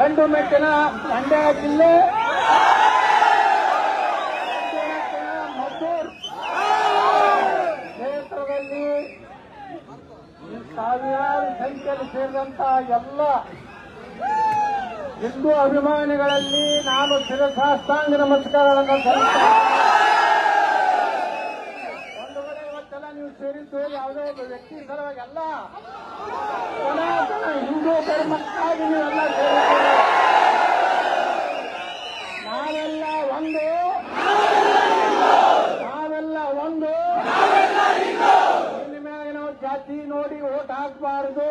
ಗಂಡು ಮೆಟ್ಟಿನ ಮಂಡ್ಯ ಜಿಲ್ಲೆ. ಕ್ಷೇತ್ರದಲ್ಲಿ ಸಾವಿರಾರು ಸಂಖ್ಯೆಯಲ್ಲಿ ಸೇರಿದಂತಹ ಎಲ್ಲ ಹಿಂದೂ ಅಭಿಮಾನಿಗಳಲ್ಲಿ ನಾನು ಶಿರಸಾಷ್ಟಾಂಗ ನಮಸ್ಕಾರಗಳನ್ನು ಸಲ್ಲಿಸ್ತೇನೆ ಒಂದು ಕಡೆ ಇವತ್ತೆಲ್ಲ ನೀವು ಸೇರಿದ್ದು ಯಾವುದೇ ಒಬ್ಬ ವ್ಯಕ್ತಿ ಸಲುವಾಗಿ ಅಲ್ಲ. ಸನಾತನ ಹಿಂದೂ ಧರ್ಮಕ್ಕಾಗಿ ನಾವೆಲ್ಲ ಒಂದು ನಾವೆಲ್ಲ ಒಂದು ಇನ್ನು ಮೇಲೆ ನಾವು ಜಾತಿ ನೋಡಿ ಓಟ್ ಹಾಕಬಾರದು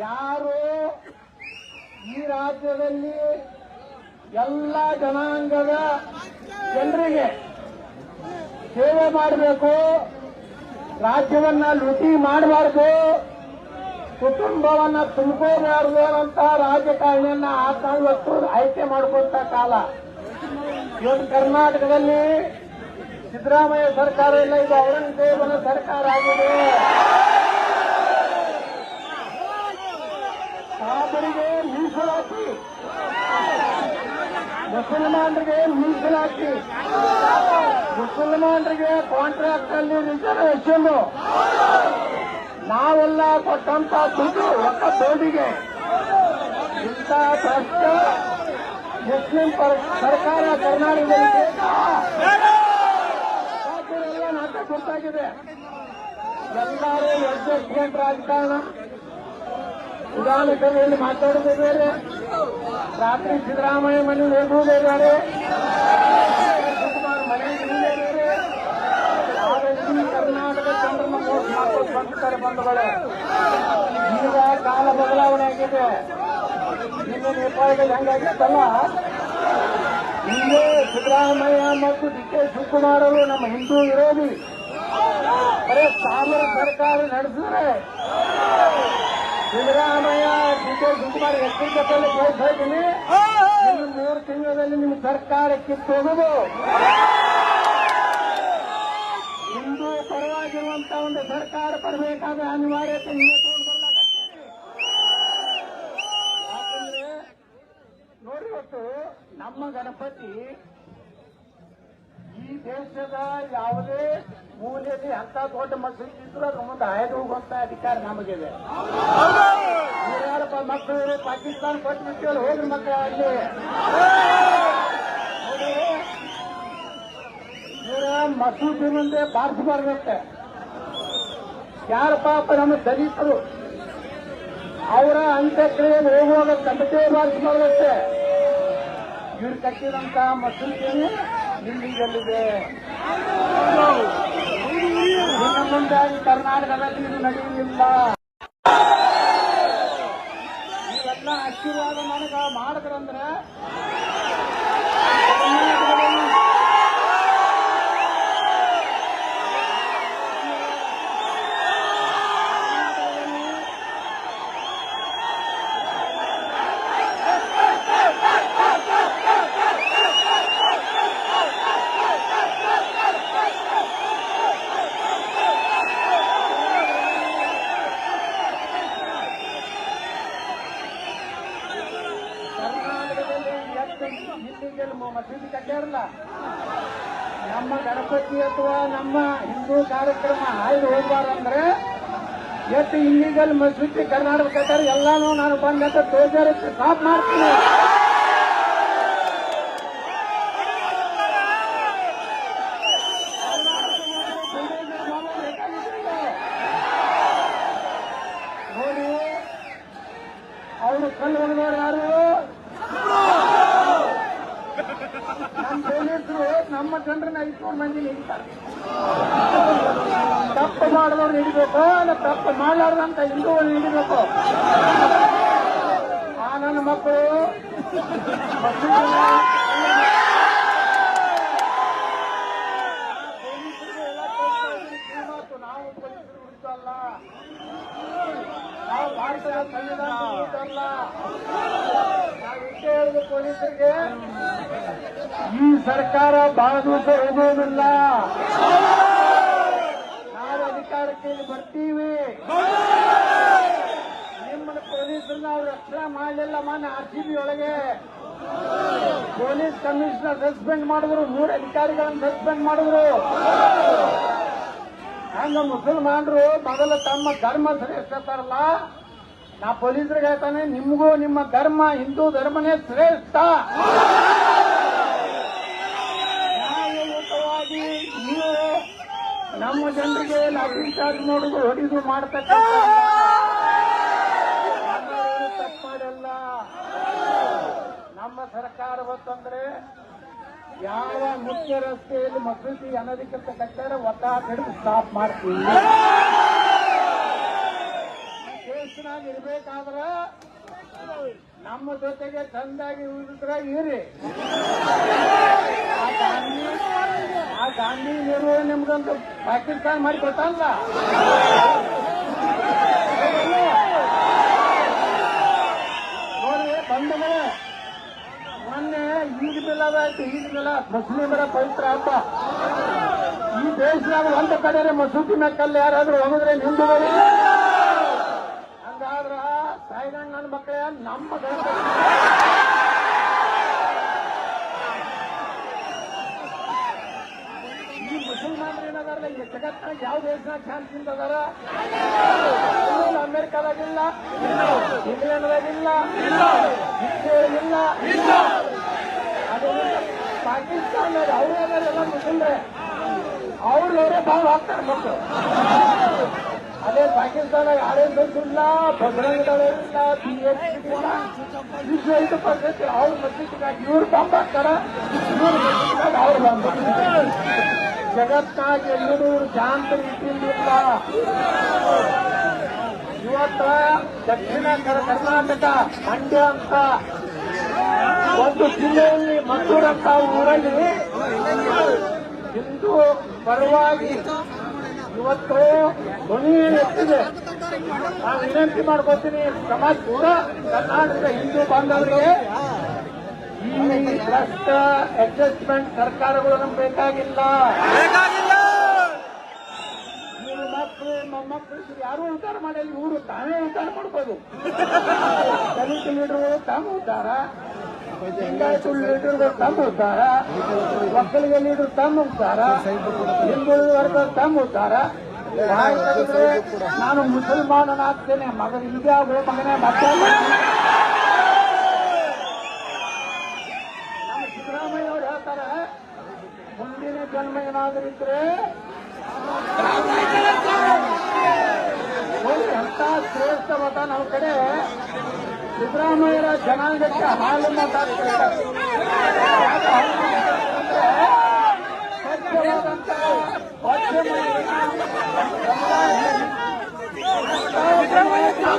ಯಾರು ಈ ರಾಜ್ಯದಲ್ಲಿ ಎಲ್ಲ ಜನಾಂಗದ ಜನರಿಗೆ ಸೇವೆ ಮಾಡಬೇಕು, ರಾಜ್ಯವನ್ನ ಲೂಟಿ ಮಾಡಬಾರ್ದು, ಕುಟುಂಬವನ್ನ ತುಂಬ್ಕೋಬಾರ್ದು ಅಂತ ರಾಜಕಾರಣಿಯನ್ನ ಆತ ಇವತ್ತು ಆಯ್ಕೆ ಮಾಡಿಕೊಂತ ಕಾಲ. ಇವತ್ತು ಕರ್ನಾಟಕದಲ್ಲಿ ಸಿದ್ದರಾಮಯ್ಯ ಸರ್ಕಾರ ಇಲ್ಲ ಇದು ಔರಂಗಜೇಬನ ಸರ್ಕಾರ ಆಗಿದೆ. ಸಾಬರಿಗೆ ಮೀಸಲಾತಿ. ಮುಸಲ್ಮಾನರಿಗೆ ಮೀಸಲಾತಿ. ಮುಸಲ್ಮಾನರಿಗೆ ಕಾಂಟ್ರಾಕ್ಟ್ ಅಲ್ಲಿ ರಿಸರ್ವೇಶನ್ ನಾವೆಲ್ಲ ಕೊಟ್ಟಂತ ದುಡ್ಡು ಒಕ್ಕ ಬೋರ್ಡಿಗೆ ಇಂಥ ಪ್ರಶ್ನ ಮುಸ್ಲಿಂ ಸರ್ಕಾರ ಕರ್ನಾಟಕದಲ್ಲಿ ನಾಟಕ ಗೊತ್ತಾಗಿದೆ. ಎಲ್ಲರೂ ಅಡ್ಜಸ್ಟ್ಮೆಂಟ್ ರಾಜಕಾರಣ. ವಿಧಾನಸಭೆಯಲ್ಲಿ ಮಾತಾಡೋದು ರಾತ್ರಿ ಸಿದ್ದರಾಮಯ್ಯ ಮನೆ ಹೋಗುವುದೇ ಬೇರೆ ಶಿವಕುಮಾರ್ ಮನೆ ಇರುವುದೇ ಬೇರೆ ಹಾಗಾಗಿ ಕರ್ನಾಟಕ ಜನರನ್ನ ಮೋಸ ಬಂದಿದ್ದಾರೆ ಬಂಧುಗಳೇ. ಈಗ ಕಾಲ ಬದಲಾವಣೆ ಆಗಿದೆ. ನಿಮ್ಮ ನೇಪಾಳದಲ್ಲಿ ಹೆಂಗಾಗಿತ್ತಲ್ಲ ಹಿಂದೆ ಸಿದ್ದರಾಮಯ್ಯ ಮತ್ತು ಡಿ ಕೆ ಶಿವಕುಮಾರ್ ಅವರು ನಮ್ಮ ಹಿಂದೂ ವಿರೋಧಿ. ಬರೇ ಸಾಮರ ಸರ್ಕಾರ ನಡೆಸಿದ್ರೆ ಸಿದ್ದರಾಮಯ್ಯ, ಡಿ ಕೆ ಶಿವಕುಮಾರ್ ಎಚ್ಚರಿಕೆಯಲ್ಲಿ ಕೇಳ್ತಾ ಇದ್ದೀನಿ ಇನ್ನು ಮೂರು ತಿಂಗಳಲ್ಲಿ ನಿಮ್ಮ ಸರ್ಕಾರ ಕಿತ್ತೋಗುದು ಪರವಾಗಿರುವಂತ ಒಂದು ಸರ್ಕಾರ ಬರಬೇಕಾದ ಅನಿವಾರ್ಯತೆ ಯಾಕಂದ್ರೆ ನೋಡಿ ಇವತ್ತು ನಮ್ಮ ಗಣಪತಿ ಈ ದೇಶದ ಯಾವುದೇ ಮೂಲೆಯಲ್ಲಿ ಅಂತ ದೊಡ್ಡ ಮಸೀದಿ ಇದ್ರೂ ಅದ್ರ ಮುಂದೆ ಹಾಯ್ದು ಹೋಗುವಂತ ಅಧಿಕಾರ ನಮಗಿದೆ. ಮಕ್ಕಳು ಪಾಕಿಸ್ತಾನ ಕೊಟ್ಟು ಹೋಗಿ ಹೋಗ್ರಿ ಮಕ್ಕಳು ಅಲ್ಲಿ ಇವ್ರ ಮಸೂದಿ ಮುಂದೆ ಬಾರಿಸಬಾರ್ದಂತೆ ಯಾರ ಪಾಪ ನಮ್ಮ ದಲಿತರು ಅವರ ಅಂತ್ಯಕ್ರಿಯೆಗೆ ಹೋಗುವಾಗ ಕಮಿಟಿ ಬಾರಿಸಬಾರ್ದಂತೆ ಇವ್ರು ಕಟ್ಟಿದಂತ ಮಸೂದಿ ಇಲ್ಲಿಗಲ್ಲಿದೆ ಮುಂದಾಗಿ ಮುಂದೆ ಕರ್ನಾಟಕದಲ್ಲಿ ಇದು ನಡೆಯುವುದಿಲ್ಲ. ಇವೆಲ್ಲ ಆಶೀರ್ವಾದ ನನಗ ಮಾಡಿದ್ರಂದ್ರೆ ಕರ್ನಾಟಕದಲ್ಲಿ ಎಷ್ಟು ಹಿಂದೂಗೆ ಮಸೀದಿ ಕಟ್ಟಾರಲ್ಲ ನಮ್ಮ ಗಣಪತಿ ಅಥವಾ ನಮ್ಮ ಹಿಂದೂ ಕಾರ್ಯಕ್ರಮ ಆಯ್ದು ಹೋಗ್ಬಾರಂದ್ರೆ ಎಷ್ಟು ಇಲ್ಲಿಗಲ್ ಮಸೀದಿ ಕರ್ನಾಟಕ ಕಟ್ಟಾರ ಎಲ್ಲಾನು ನಾನು ಬಂದಂತ ತೋಜಾರಕ್ಕೆ ಸ್ಟಾಪ್ ಮಾಡ್ತೀನಿ. ಅವರು ಕಲ್ಲು ಹೊಡೆದವರು ಯಾರು? ನಮ್ಮ ಜನರನ್ನ ಐದ್ನೂರು ಮಂದಿ ಹಿಡಿತಾರೆ ತಪ್ಪು ಮಾಡಿದವ್ರು ಹಿಡಿಬೇಕು ಅಲ್ಲ ತಪ್ಪು ಮಾಡಲಾರ್ದಂತ ಹಿಂದೂ ಹಿಡಿಬೇಕು. ಆ ನನ್ನ ಮಕ್ಕಳು. ನಾವು ನಾವು ಭಾರತದ ಸಂವಿಧಾನ ಪೊಲೀಸರಿಗೆ. ಈ ಸರ್ಕಾರ ಬಹಳ ದಿವಸ ಹೋಗುವುದಿಲ್ಲ ನಾವು ಅಧಿಕಾರಕ್ಕೆ ಬರ್ತೀವಿ. ನಿಮ್ಮನ್ನ ಪೊಲೀಸರನ್ನ ನಾವು ರಕ್ಷಣೆ ಮಾಡಲಿಲ್ಲ ಮಾನ್ಯ ಆರ್ ಸಿ ಬಿ ಒಳಗೆ ಪೊಲೀಸ್ ಕಮಿಷನರ್ ಸಸ್ಪೆಂಡ್ ಮಾಡಿದ್ರು, ಮೂರು ಅಧಿಕಾರಿಗಳನ್ನು ಸಸ್ಪೆಂಡ್ ಮಾಡಿದ್ರು. ಹಂಗ ಮುಸಲ್ಮಾನರು ಮೊದಲು ತಮ್ಮ ಧರ್ಮ ಶ್ರೇಷ್ಠತಾರಲ್ಲ ನಾ ಪೊಲೀಸರಿಗೆ ಹೇಳ್ತಾನೆ, ನಿಮಗೂ ನಿಮ್ಮ ಧರ್ಮ, ಹಿಂದೂ ಧರ್ಮನೇ ಶ್ರೇಷ್ಠ ನ್ಯಾಯಯುತವಾಗಿ ನೀವು ನಮ್ಮ ಜನರಿಗೆ ಲಾಟ್ರಿ ಚಾರ್ಜ್ ಮಾಡುದು ಹೊಡಿದು ಮಾಡ್ತಕ್ಕ ನಮ್ಮ ಸರ್ಕಾರ ಬಂತಂದ್ರೆ ಯಾವ ಮುಖ್ಯ ರಸ್ತೆಯಲ್ಲಿ ಮಸೂತಿ ಅನಧಿಕೃತ ಕಟ್ಟಡ ಒತ್ತ ಹಿಡಿದು ಸ್ಟಾಪ್ ಮಾಡ್ತೀವಿ. ಇರ್ಬೇಕಾದ್ರ ನಮ್ಮ ಜೊತೆಗೆ ಚಂದಾಗಿ ಉಳಿದ್ರ ಇರಿ ಆ ಗಾಂಧಿ ಆ ಗಾಂಧಿ ನೆಹರು ನಿಮ್ಗೊಂದು ಪಾಕಿಸ್ತಾನ ಮಾಡಿ ಕೊಟ್ಟಲ್ಲ ನೋಡಿ ಬಂಧುಗಳೇ ಮೊನ್ನೆ ಈದ್ ಆಯ್ತು ಈದ್ ಮಿಲಾ ಮುಸ್ಲಿಮರ ಪವಿತ್ರ ಹಬ್ಬ. ಈ ದೇಶದಾಗ ಒಂದು ಕಡೆ ಮಸೂತಿ ಮೆಕ್ಕಲ್ಲಿ ಯಾರಾದ್ರೂ ಹೋಗಿದ್ರೆ ಹಿಂದೂಗಳು ಹಂಗಾದ್ರ ಸಾಯಿದಂಗ ನನ್ನ ಮಕ್ಕಳ, ನಮ್ಮ ಗಣಪತಿ. ಮುಸಲ್ಮಾನರು ಏನದಾರಲ್ಲ ಈ ಜಗತ್ತಿನಾಗ ಯಾವ ದೇಶನಾಗ ಶಾಂತಿಯಿಂದ ಅದಾರ ಅಮೆರಿಕಾದಾಗಿಲ್ಲ ಇಂಗ್ಲೆಂಡ್ದಾಗಿಲ್ಲ. ಇಲ್ಲ ಅದು ಪಾಕಿಸ್ತಾನದಾಗ ಅವರೇ ಅದಾರೆಲ್ಲ ಮುಸಲ್ರೆ ಅವ್ರವರೇ ಭಾಳ ಹಾಕ್ತಾರೆ ಮಕ್ಕಳು ಅದೇ ಪಾಕಿಸ್ತಾನ ಆರ್ ಎಸ್ ಎಸ್ ಇಲ್ಲ ಬಜರಂಗ ದಳ ಇಲ್ಲ. ಬಿ ಅವ್ರ ಮಸೀದಿಗಾಗಿ ಇವ್ರು ಬಾಂಬ್ ಹಾಕ್ತಾರ, ಇವ್ರ ಮಸೀದಿಗಾಗಿ ಅವ್ರು ಬಾಂಬ್ ಹಾಕ್ತಾರೆ. ಜಗತ್ತಾಗ ಎಲ್ಲರೂ ಶಾಂತ ರೀತಿಯಲ್ಲಿಲ್ಲ ಇವತ್ತ ದಕ್ಷಿಣ ಕರ್- ಕರ್ನಾಟಕ ಮಂಡ್ಯ ಅಂತ ಒಂದು ಜಿಲ್ಲೆಯಲ್ಲಿ ಮದ್ದೂರು ಅಂತ ಊರಲ್ಲಿ ಹಿಂದೂ ಪರವಾಗಿ ಇವತ್ತು ಧ್ವನಿ ಎತ್ತಿದೆ. ನಾನು ವಿನಂತಿ ಮಾಡ್ಕೋತೀನಿ, ಸಮಾಜ ಕೂಡ ಕರ್ನಾಟಕದ ಹಿಂದೂ ಬಾಂಧವರಿಗೆ ಭ್ರಷ್ಟ ಅಡ್ಜಸ್ಟ್ಮೆಂಟ್ ಸರ್ಕಾರಗಳು ನಮ್ಗೆ ಬೇಕಾಗಿಲ್ಲ. ನಿಮ್ಮ ಮಕ್ಕಳು ಮೊಮ್ಮಕ್ಕಳು ಯಾರು ಉದ್ಧಾರ ಮಾಡಿಲ್ಲ ಇವರು ತಾನೇ ಉದ್ಧಾರ ಮಾಡ್ಬೋದು. ದಲಿತ ಲೀಡರ್ಗಳು ತಾನು ಉದ್ಧಾರ ಲಿಂಗಾಯತ ಲೀಡರ್ಗಳು ತಮ್ಮ ಉದ್ಧಾರ ಒಕ್ಕಲಿಗ ಲೀಡರ್ ತಮ್ಮ ಉದ್ಧಾರ ಹಿಂದುಳಿದ ವರ್ಗ ತಮ್ಮ ಉದ್ಧಾರ. ಹಾಗೆ ನಾನು ಮುಸಲ್ಮಾನನಾಗ್ತೇನೆ ಮಗ ಇದ್ಯಾವ ಮಗನೇ ಮತ್ತೆ ನಮ್ಮ ಸಿದ್ದರಾಮಯ್ಯ ಅವರು ಹೇಳ್ತಾರೆ ಮುಂದಿನ ಜನ್ಮ ಏನಾದರೂ ಇದ್ರೆ ನೋಡಿ, ಎಂತ ಶ್ರೇಷ್ಠ ಮತ ನಮ್ಮ ಕಡೆ ಸಿದ್ದರಾಮಯ್ಯರ ಜನಾಂಗಕ್ಕೆ ಹಾಲು ಮತ ಅಂತ ಹೇಳ್ತಾರೆ. ಯಾಕೆ ಹಾಲು ಮತ ಅಂತಂದ್ರೆ ಸ್ವಚ್ಛವಾದಂತ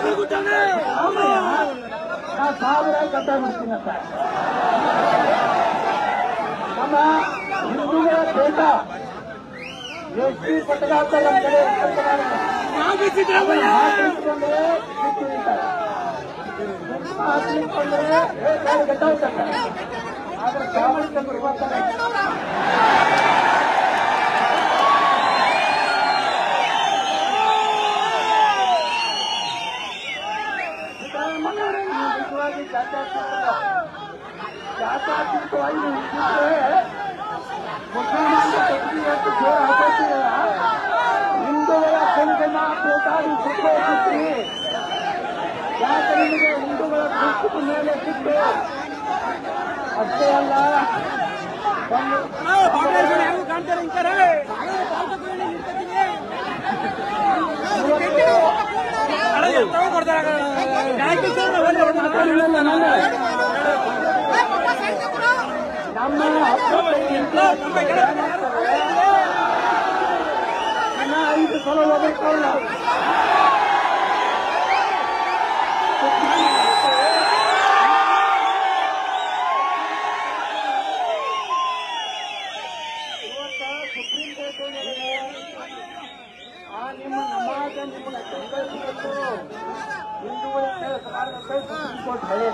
ಸ್ವಚ್ಛ ನಾ ಸಾವಿರ ಕಟ್ಟ ಬಿಡ್ತೀನಿ ಅಂತ ನಮ್ಮ ಹಿಂದೂಗಳ ಬೇಟ ಆದ್ರೆ ಪ್ರಾಮಾಣಿಕರು ಬರ್ತಾರೆ ಸಿದ್ದರಾಮಯ್ಯವರೇ ನೀವು ನಿಜವಾಗಿ ಜಾತ್ಯಾತೀತ ಜಾತ್ಯಾತೀತವಾಗಿ ನೀವು ಇದ್ದಿದ್ರೆ ಮುಸಲ್ಮಾನ ತೆಗೆದಿವತ್ತು ಜೋರ ಹಾಕೋತೀರ ಹಿಂದೂಗಳ ಕೊಂಡನ ಕೂತಾಡಿ ಸುತ್ತೋಗಿದ್ರಿ ಯಾಕೆ ನಿಮಗೆ ಹಿಂದೂಗಳ ಕುಟುಂಬದ ಮೇಲೆ ಸಿಟ್ಟು ಅಷ್ಟೇ ಅಲ್ಲ ಒಂದು ನಮ್ಮ ಇನ್ನ ಐದು ಸಲ ಹೋಗ್ಬೇಕಲ್ಲ ಇವತ್ತ ಸುಪ್ರೀಂ ಕೋರ್ಟ್ ಏನಿದೆ? ಆ ನಿಮ್ಮ ನಮಾಜ ನಿಮ್ಮನ್ನ ಕೈಗೊಳ್ಬೇಕು ಹಿಂದೂಗಳಿಗೆ ಸಮಾಜದ ಕೈ ಸುಪ್ರೀಂ ಕೋರ್ಟ್ ಹೇಳಿ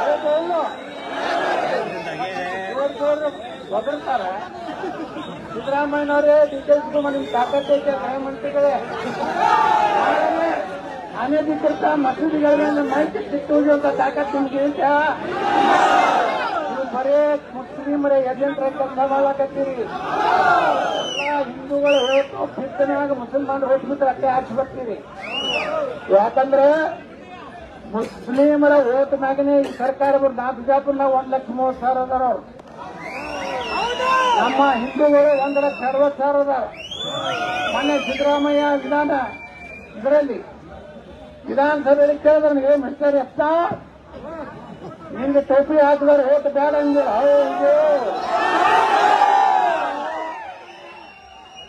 ಹೌದೋ ಇಲ್ವೋ? ಇವತ್ತು ಅವ್ರು ಒದರ್ತಾರೆ ಸಿದ್ದರಾಮಯ್ಯನವರೇ ಡಿ ಕೆ ಶಿವಕುಮಾರ್ ನಿಮ್ ತಾಕತ್ತೈತೆ ಗೃಹಮಂತ್ರಿಗಳೇ ಆಮೇಲೆ ಬಿಟ್ಟಿರ್ತ ಮಸೂದಿಗಳಿಂದ ಮಾಹಿತಿ ಸಿಟ್ಟು ಹೋಗುವಂತ ತಾಕತ್ತು ನಿಮ್ಗೆ ನೀವು ಬರೇ ಮುಸ್ಲಿಮರ ಏಜೆಂಟ್ರ ಕೆಲಸ ಮಾಡಕತ್ತೀರಿ ಹಿಂದೂಗಳು ಹೋಗ್ತು ಬಿತ್ತನೆಯಾಗ ಮುಸಲ್ಮಾನರು ಹೋಗ್ಬಿಟ್ರೆ ಅಟ್ಟೆ ಹಾಕಿ ಬರ್ತೀರಿ. ಯಾಕಂದ್ರೆ ಮುಸ್ಲಿಮರ ಓಟ್ ಈ ಸರ್ಕಾರ ಬಂದು ನಾ ಬಿಜಾಪುರ್ನಾಗ ಒಂದ್ ಲಕ್ಷ ಮೂವತ್ತು ಸಾವಿರ ಅದಾರ ಅವ್ರು. ನಮ್ಮ ಹಿಂದೂಗಳು ಒಂದು ಲಕ್ಷ ಅರವತ್ತು ಸಾವಿರ ಅದಾರ ಮೊನ್ನೆ ಸಿದ್ದರಾಮಯ್ಯ ವಿಧಾನ ಇದರಲ್ಲಿ. ವಿಧಾನಸಭೆಯಲ್ಲಿ ಕೇಳಿದ್ರೆ ನನಗೆ ಮಿಸ್ಟರ್ ಎತ್ತ ನಿಮ್ಗೆ ಟೋಪಿ ಹಾಕಿದ್ರೆ ಓಟ್ ಬೇಡ ಅಂದ್ರೆ ಹೌದು.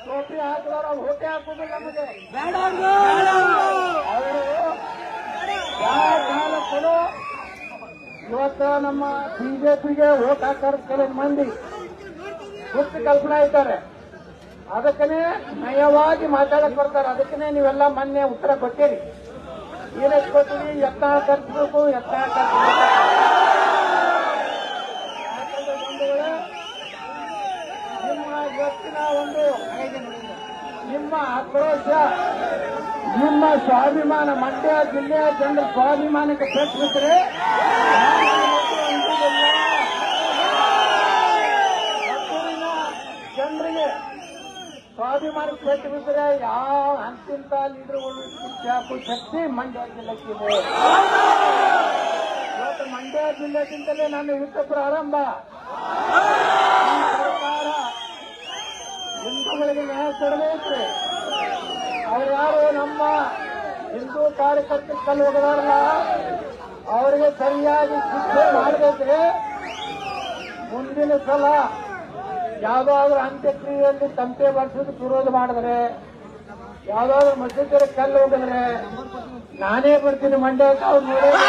ಟೋಪಿ ಹಾಕಿದ್ರೆ ಅವ್ರು ಓಟೆ ಹಾಕುದಿಲ್ಲ ನಮಗೆ. ಅವರು ಇವತ್ತು ನಮ್ಮ ಬಿಜೆಪಿಗೆ ಓಟ್ ಹಾಕಾರ ಕೆಲವು ಮಂದಿ. ಹುಟ್ಟು ಕಲ್ಪನಾ ಇದ್ದಾರೆ. ಅದಕ್ಕನೇ ನಯವಾಗಿ ಮಾತಾಡಕ್ ಬರ್ತಾರೆ. ಅದಕ್ಕನೇ ನೀವೆಲ್ಲ ಮೊನ್ನೆ ಉತ್ತರ ಕೊಟ್ಟಿರಿ. ಏನಕ್ಕೆ ಕೊಟ್ಟಿರಿ ಎತ್ತ ಕರ್ಸ್ಬೇಕು. ಯಾಕಂದ್ರೆ ಬಂಧುಗಳೇ, ನಿಮ್ಮ ನಿಮ್ಮ ಆಕ್ರೋಶ ನಿಮ್ಮ ಸ್ವಾಭಿಮಾನ ಮಂಡ್ಯ ಜಿಲ್ಲೆಯ ಜನರ ಸ್ವಾಭಿಮಾನಕ್ಕೆ ಪೆಟ್ಟು ಸ್ವಾಭಿಮಾನಕ್ಕೆ ಮಾರ್ಗ ಬಿಟ್ಟರೆ ಯಾವ ಅಂತಿಂತ ಲೀಡರ್ಗಳು ಚಾಕು ಶಕ್ತಿ ಮಂಡ್ಯ ಜಿಲ್ಲೆಗಿದೆ ಇವತ್ತು ಮಂಡ್ಯ ಜಿಲ್ಲೆಗಿಂತಲೇ ನನ್ನ ಯುದ್ಧ ಪ್ರಾರಂಭ. ಸರ್ಕಾರ ಹಿಂದೂಗಳಿಗೆ ನ್ಯಾಯ ಕೊಡಬೇಕ್ರಿ ಅವ್ರು ಯಾರು ನಮ್ಮ ಹಿಂದೂ ಕಾರ್ಯಕರ್ತರು ಕಲ್ಲು ಹೋಗದಾರಲ್ಲ ಅವರಿಗೆ ಸರಿಯಾಗಿ ಶಿಕ್ಷೆ ಮಾಡಬೇಕ್ರಿ ಮುಂದಿನ ಸಲ ಯಾವ್ದಾದ್ರು ಅಂತ್ಯಕ್ರಿಯೆಯಲ್ಲಿ ತಂಪೆ ಬರ್ಸೋದಕ್ಕೆ ವಿರೋಧ ಮಾಡಿದ್ರೆ, ಯಾವ್ದಾದ್ರು ಮಸೀದಿಯರ ಕಲ್ಲು ಹೋಗಿದ್ರೆ ನಾನೇ ಬರ್ತೀನಿ ಮಂಡ್ಯಕ್ಕೆ, ಅವ್ರು ನೋಡೋದು